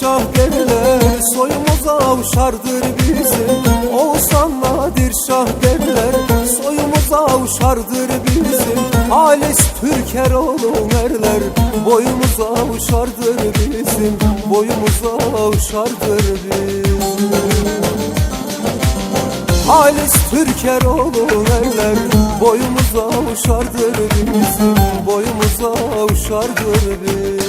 Şah derler Soyumuza uşardır bizim Oğuzhan Nadir Şah derler. Soyumuza uşardır bizim Halis Türkeroğlu erler Boyumuza uşardır bizim. Boyumuza uşardır bizim. Halis Türkeroğlu erler Boyumuza uşardır bizim. Boyumuza uşardır bizim